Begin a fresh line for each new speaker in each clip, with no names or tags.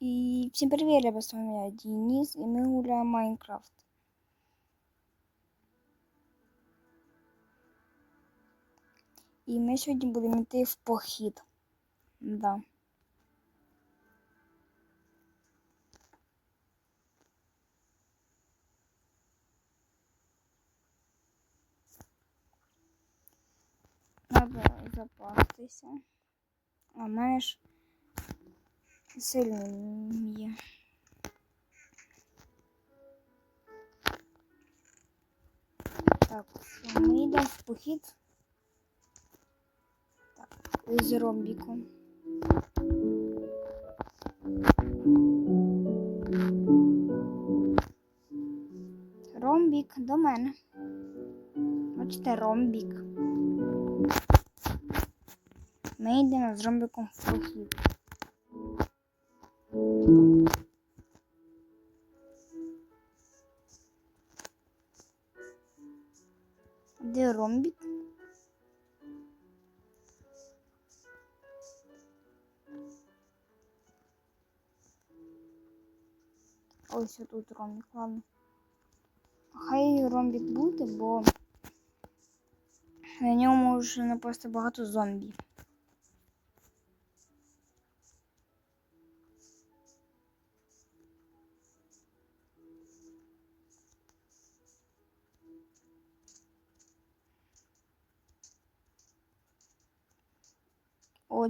І всім привіт, я з вами я Денис, і ми гуляємо в Майнкрафт. І ми сьогодні будемо йти в похід. Да. Треба запастися. А в ж є. Так, все, ми йдемо в похід. Так, з ромбіком. Ромбік до мене. Бачите, ромбік. Ми йдемо з ромбіком в похід. Де ромбік? Ось тут ромбік, ладно. Хай ромбік буде, бо на ньому може напасти багато зомбі.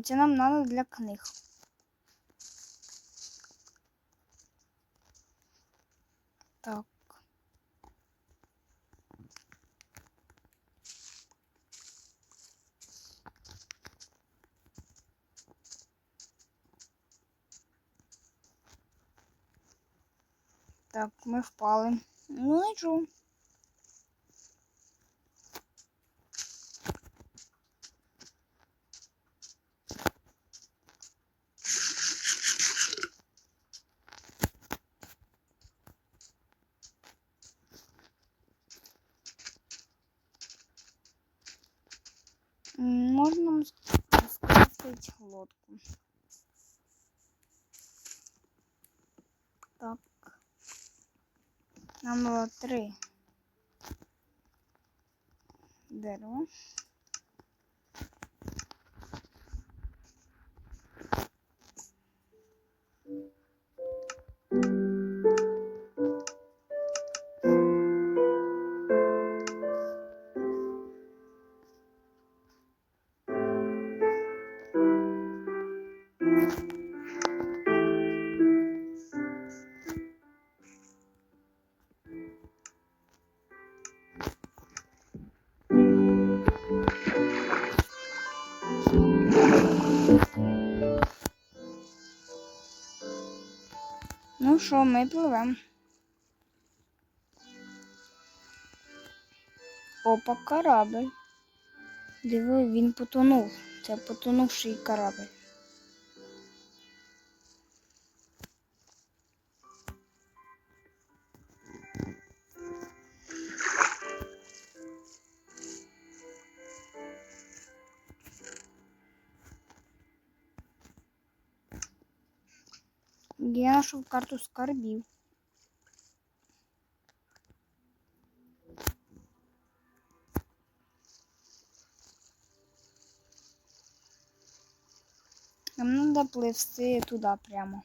Це нам надо для книг. Так. Так, ми впали. Ну, нічого. Скрафтить лодку. Так. Нам было три що, ми пливемо. Опа, корабль. Диви, він потонув. Це потонувший корабль. Я знайшов карту скарбів. Нам треба пливти туди прямо.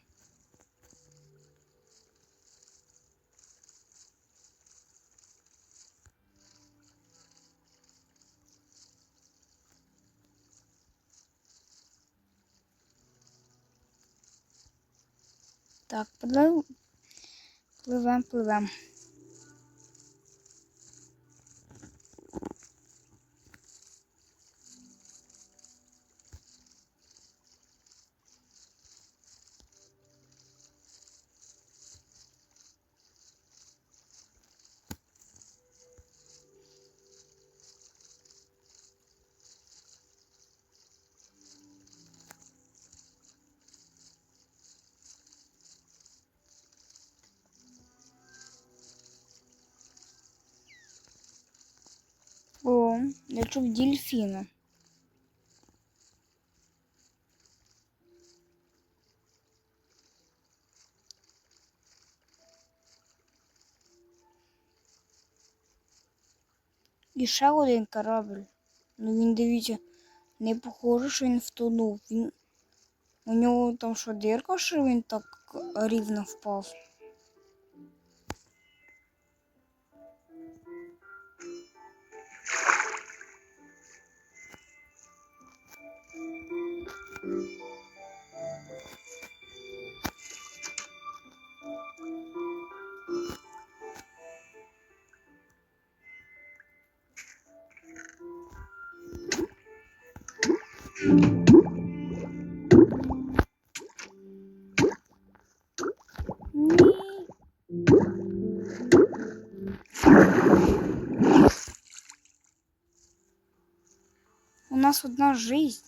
Так, пливемо, пливемо, пливем. Я чув дільфіна. І ще один корабль. Ну він дивіться, не похоже, що він втонув. Він... У нього там що дирка, що він так рівно впав. У нас одна жизнь.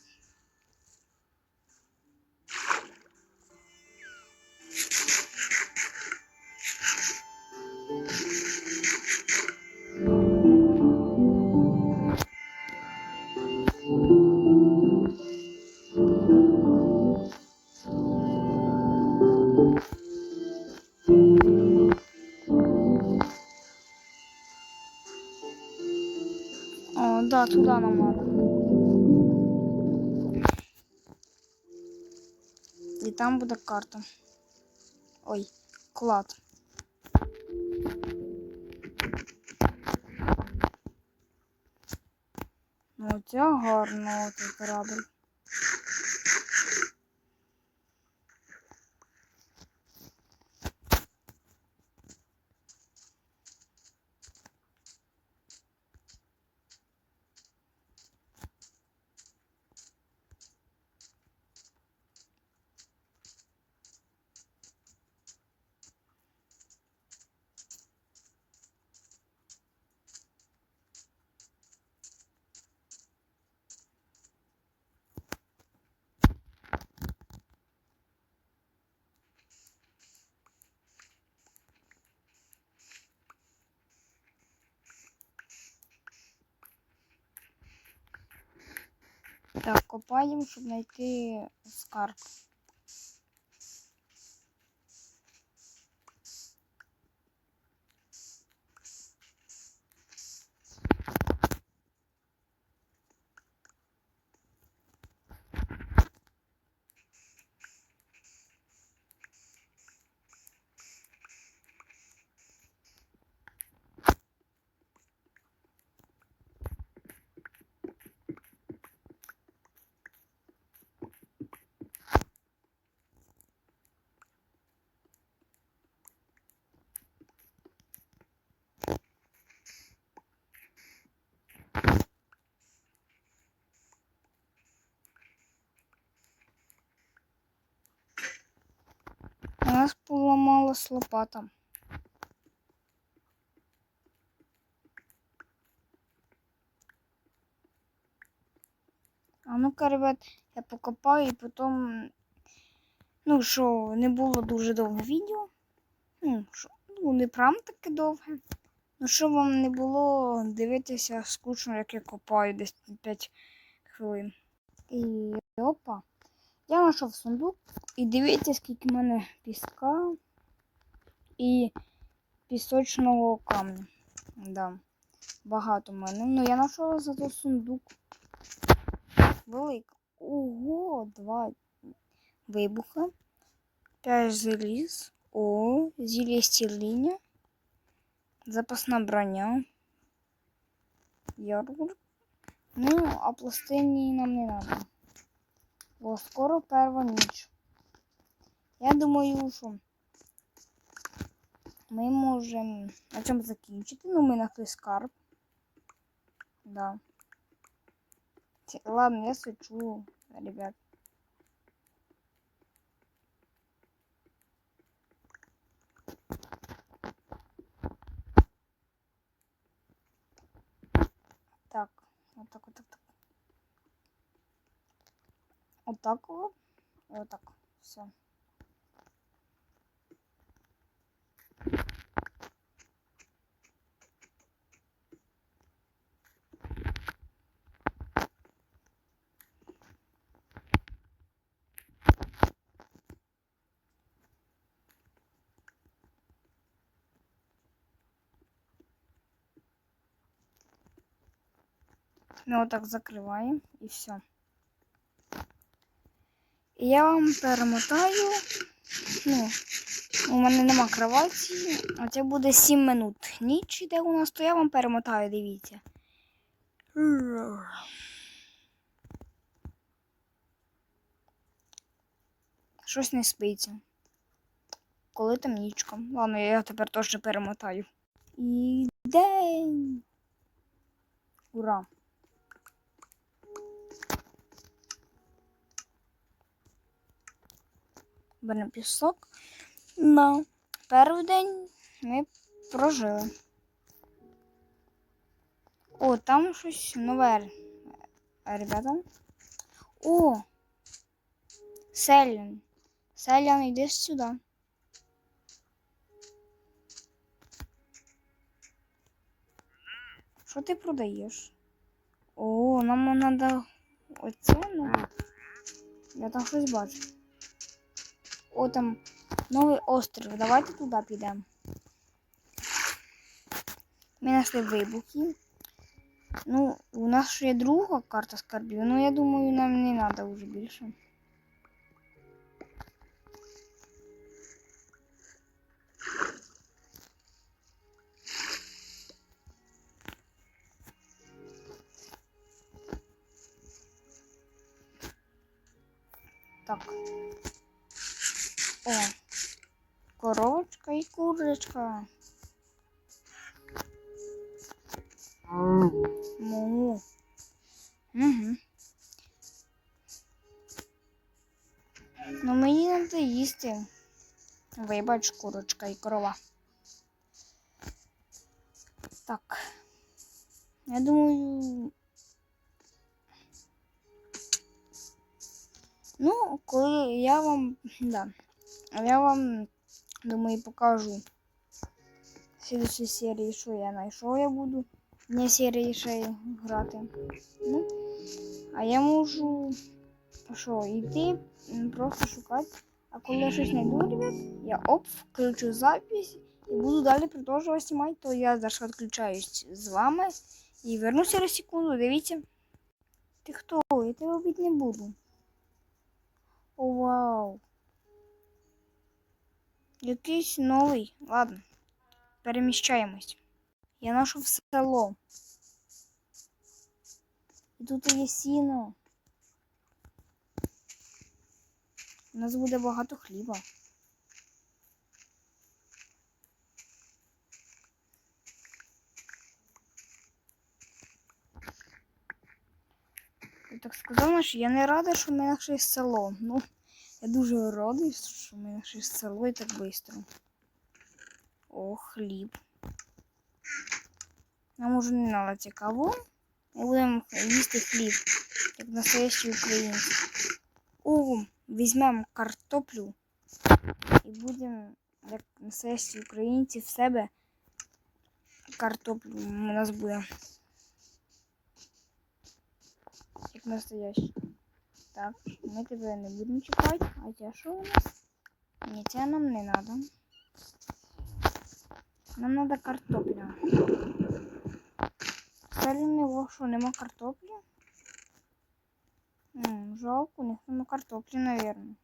Туда нам надо. І там буде карта. Ой, клад. Ну, це гарно цей корабль. Так, копаємо, щоб знайти скарб. Нас поламалась лопата. А ну-ка, ребят, я покопаю і потім. Ну, що не було дуже довге відео. Ну, що, ну, не прям таке довге. Ну, щоб вам не було дивитися скучно, як я копаю десь 5 хвилин. І опа. Я знайшов сундук. І дивіться, скільки в мене піска і пісочного камня. Да. Багато в мене. Ну, я знайшов зато сундук. Велик. Ого, два вибуха. П'ять заліз. О, зілля стіління. Запасна броня. Ярмарк. Ну, а пластині нам не треба. Бо скоро перша ніч. Я думаю, що ми можемо на цьому закінчити. Ну, ми знайшли скарб. Да. Ці- Ладно, я свечу, ребят. Так, вот так, вот так, так. Вот так вот, вот так Все. Ну вот так закрываем и все. Я вам перемотаю. Ну, у мене нема кроваті, а це буде 7 минут. Ніч іде у нас, то я вам перемотаю, дивіться. Щось не спиться. Коли там нічка. Ладно, я тепер точно перемотаю. І день. Ура! Беремо пісок. На перший день ми прожили. О, там щось нове, ребята. О! Селян. Селян, йди сюди. Що ти продаєш? О, нам треба оце. Ну. Я там щось бачу. О, там новий острів. Давайте туди підемо. Ми знайшли вибухи. Ну, у нас ще є друга карта скарбів, ну я думаю, нам не треба вже більше. Так. О, коровочка і курочка. Му. Угу. Ну мені треба їсти. Вибач, курочка і корова. Так. Я думаю. Ну, коли я вам. Да. Я вам думаю покажу в следующей серії, що я знайшов, я буду не серії ще грати. Ну, а я можу що, йти, просто шукати. А коли я щось знайду, ребят, я оп, включу запись і буду далі продовжувати знімати, то я зараз відключаюсь з вами і вернусь через секунду, дивіться. Ти хто? Я тебе бити не буду. О, вау. Якийсь новий. Ладно. Переміщаємось. Я знайшов село. І тут є сіно. У нас буде багато хліба. Я так сказав, що я не рада, що ми знайшли село. Ну, я дуже радий, що знайшли село і так швидко. О, хліб. Нам уже не треба цікаво. Ми будемо їсти хліб, як настоящі українці. О, візьмемо картоплю і будемо, як настоящі українці, в себе картоплю у нас буде. Як настоящі. Так, ми тебе не будемо чекати. А це що у нас? Ні, це нам не треба. Нам треба картопля. Селяни, во що, нема картоплі? М, жалко, у них нема картоплі, наверное.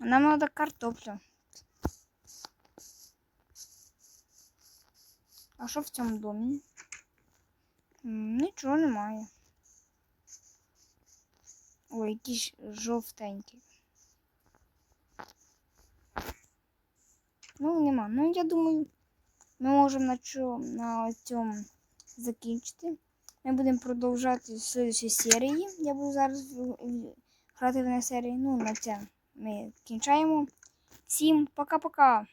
Нам надо картоплю. А що в цьому домі? Нічого немає. Ой, якийсь жовтенький. Ну, нема. Ну, я думаю, ми можемо на, на цьому закінчити. Ми будемо продовжувати в серії. Я буду зараз грати в серії. Ну, на це ми кінчаємо. Всім пока-пока!